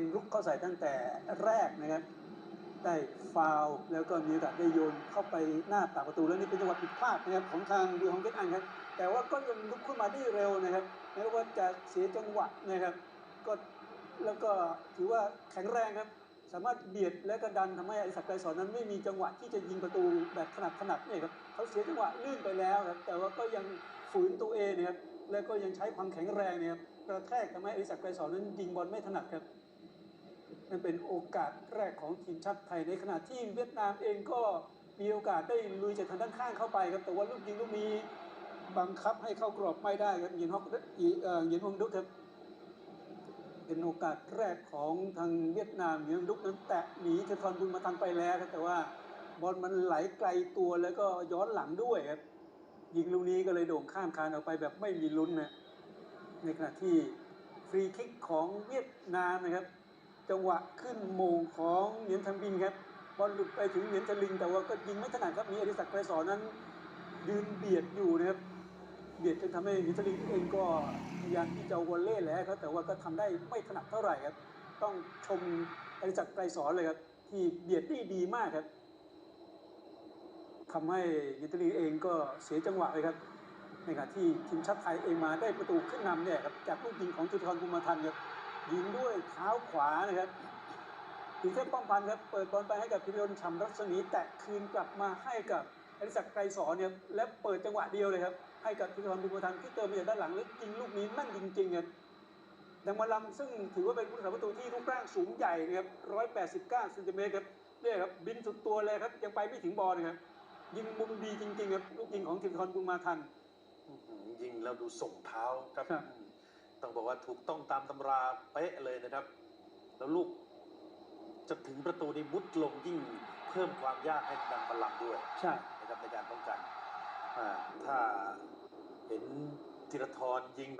มรุกเข้าใส่ตั้งแต่แรกนะครับ ได้ฟาวแล้วก็มีโอกาสได้โยนเข้าไปหน้าปากประตูแล้วนี่เป็นจังหวะผิดพลาดนะครับของทางดีฮองเกตอันครับแต่ว่าก็ยังลุกขึ้นมาได้เร็วนะครับแม้ว่าจะเสียจังหวะนะครับก็แล้วก็ถือว่าแข็งแรงครับ สามารถเบียดและก็ดันทำให้อริสักไกรสอนนั้นไม่มีจังหวะที่จะยิงประตูแบบถนัดถนัดเนี่ยครับเขาเสียจังหวะลื่นไปแล้วครับแต่ว่าก็ยังฝืนตัวเองนะครับ แล้วก็ยังใช้ความแข็งแรงเนี่ยกระแทกทำให้อริสักไกรสอนนั้นยิงบอลไม่ถนัดครับนั่นเป็นโอกาสแรกของทีมชาติไทยในขณะที่เวียดนามเองก็มีโอกาสได้ลุยจากทางด้านข้างเข้าไปครับแต่ว่าลูกยิงลูกนี้บังคับให้เข้ากรอบไม่ได้ครับยินฮอกอีเออยินฮงดุกครับเป็นโอกาสแรกของทางเวียดนามยินฮงดุกนั้นแตะหนีเทคอนบุญมาทันไปแล้วครับแต่ว่าบอลมันไหลไกลตัวแล้วก็ย้อนหลังด้วยครับ ยิงลูกนี้ก็เลยโด่งข้ามคานออกไปแบบไม่มีลุ้นนะในขณะที่ฟรีคิกของเวียดนามนะครับ จังหวะขึ้นโมงของเหนียนทันบินครับบอลหลุดไปถึงเหนียนทลิง แต่ว่าก็ยิงไม่ถนัดครับมีอดิศักดิ์ไกรสอนนั้นยืนเบียดอยู่นะครับเบียดจนทำให้เหนียนทลิงเองก็พยายามที่จะวอลเล่แล้วครับแต่ว่าก็ทำได้ไม่ถนัดเท่าไหร่ครับ ต้องชมอดิศักดิ์ไกรสอนเลยครับที่เบียดได้ดีมากครับ ทำให้เหนียนทลิงเองก็เสียจังหวะเลยครับในขณะที่ทีมชาติไทยเองมาได้ประตูขึ้นนำเนี่ยครับจากลูกยิงของธีรทรบุญมาทันครับยิงด้วยเท้าขวานะครับถึงเทพป้อมพันธ์ครับเปิดบอลไปให้กับพิรยนต์ฉ่ำรัศมีแตะคืนกลับมาให้กับอริศักดิ์ไกรสอนเนี่ยและเปิดจังหวะเดียวเลยครับให้กับพิรทรบุญมาทันที่เติมมาจากด้านหลังแล้วยิงลูกนี้แม่นจริงๆครับดังมาลำซึ่งถือว่าเป็นผู้รักษาประตูที่รูปร่างสูงใหญ่นะครับ189เซนติเมตรครับเนี่ยครับบินสุดตัวเลยครับยังไปไม่ถึงบอลนะครับ ยิงมุมดีจริงๆครับลูกยิงของธีรทรบุญมาทัน อื้อหือยิงแล้วดูส่งเท้าครับครับ อืมต้องบอกว่าถูกต้องตามตำราเป๊ะเลยนะครับ แล้วลูกจะถึงประตูนี้มุดลงยิ่งเพิ่มความยากให้ดังบอลลังก์ด้วย ใช่ นะครับในการป้องกันอ่าถ้าเห็นธีรทรยิงแบบ